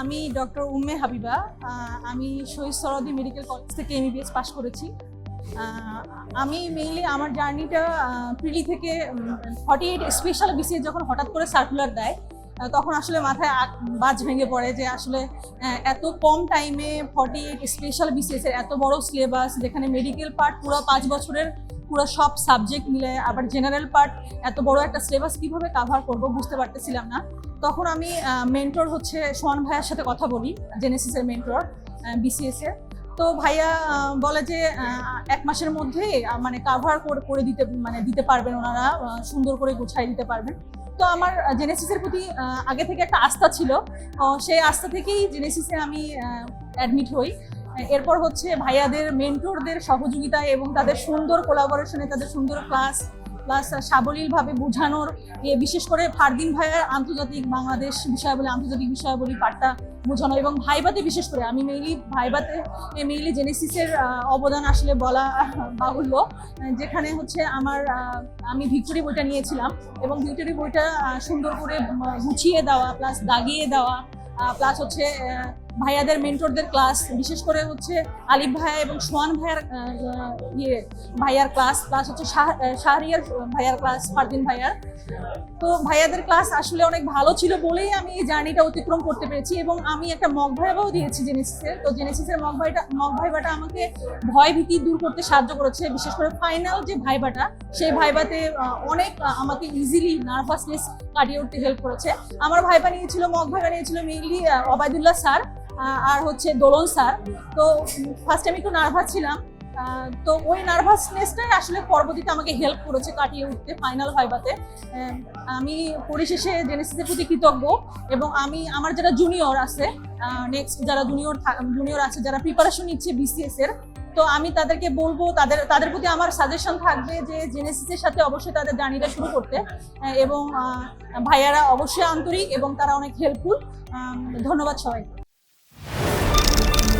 আমি ডক্টর উম্মে হাবিবা আমি Shaheed Suhrawardy medical college থেকে এমবিবিএস পাশ করেছি। আমি মেইনলি আমার জার্নিটা প্রিলি থেকে ফর্টি এইট স্পেশাল বিসিএস যখন হঠাৎ করে সার্কুলার দেয় তখন আসলে মাথায় বাজ ভেঙে পড়ে যে আসলে এত কম টাইমে ফর্টি এইট স্পেশাল বিসিএস এর এত বড় সিলেবাস যেখানে মেডিকেল পার্ট পুরো পাঁচ বছরের পুরো সব সাবজেক্ট মিলে, আবার জেনারেল পার্ট এত বড় একটা সিলেবাস কীভাবে কাভার করব বুঝতে পারতেছিলাম না। তখন আমি মেন্টর হচ্ছে সোহান ভাইয়ার সাথে কথা বলি জেনেসিসের মেন্টর বিসিএস এর। তো ভাইয়া বলে যে এক মাসের মধ্যে মানে কাভার করে দিতে মানে দিতে পারবেন ওনারা সুন্দর করে গুছাই দিতে পারবেন। তো আমার জেনেসিসের প্রতি আগে থেকে একটা আস্থা ছিল। সেই আস্থা থেকেই জেনেসিসে আমি অ্যাডমিট হই। এরপর হচ্ছে ভাইয়াদের মেন্টরদের সহযোগিতায় এবং তাদের সুন্দর কোলাবোরেশনে তাদের সুন্দর ক্লাস প্লাস সাবলীলভাবে বোঝানোর বিশেষ করে ফারদিন ভাইয়ের আন্তর্জাতিক বাংলাদেশ বিষয়াবলী আন্তর্জাতিক বিষয়াবলী পাঠটা বোঝানো এবং ভাইবাতে বিশেষ করে, আমি মেইলি ভাইবাতে মেইলি জেনেসিসের অবদান আসলে বলা বাহুল্য, যেখানে হচ্ছে আমার আমি ভিক্টোরি বইটা নিয়েছিলাম এবং ভিক্টোরি বইটা সুন্দর করে গুছিয়ে দেওয়া প্লাস দাগিয়ে দেওয়া প্লাস হচ্ছে ভাইয়াদের মেন্টরদের ক্লাস বিশেষ করে হচ্ছে আলিফ ভাইয়া এবং সোয়ান ভাইয়ার ইয়ে ভাইয়ার ক্লাস প্লাস হচ্ছে শাহরিয়ার ভাইয়ার ক্লাস ফারদিন ভাইয়ার। তো ভাইয়াদের ক্লাস আসলে অনেক ভালো ছিল বলেই আমি এই জার্নিটা অতিক্রম করতে পেরেছি এবং আমি একটা মগ ভাইবাও দিয়েছি জেনেসিসের তো জেনেসিসের মগ ভাইটা, মগ ভাইবাটা আমাকে ভয় ভীতি দূর করতে সাহায্য করেছে, বিশেষ করে ফাইনাল যে ভাইবাটা, সেই ভাইবাতে অনেক আমাকে ইজিলি নার্ভাসনেস কাটিয়ে উঠতে হেল্প করেছে। আমার ভাইবা নিয়েছিল, মগ ভাইবা নিয়েছিল মেইনলি অবায়দুল্লাহ স্যার আর হচ্ছে দোলন স্যার। তো ফার্স্ট আমি একটু নার্ভাস ছিলাম। তো ওই নার্ভাসনেসটাই আসলে পরবর্তীতে আমাকে হেল্প করেছে কাটিয়ে উঠতে ফাইনাল ভাইবাতে আমি পরিশেষে জেনেসিসের প্রতি কৃতজ্ঞ এবং আমি, আমার যারা জুনিয়র আছে নেক্সট যারা জুনিয়র জুনিয়র আছে, যারা প্রিপারেশন নিচ্ছে বিসিএস এর, তো আমি তাদেরকে বলব, তাদের তাদের প্রতি আমার সাজেশন থাকবে যে জেনেসিসের সাথে অবশ্যই তাদের জার্নিটা শুরু করতে। এবং ভাইয়ারা অবশ্যই আন্তরিক এবং তারা অনেক হেল্পফুল ধন্যবাদ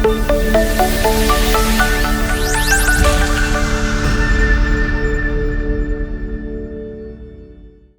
Thank you.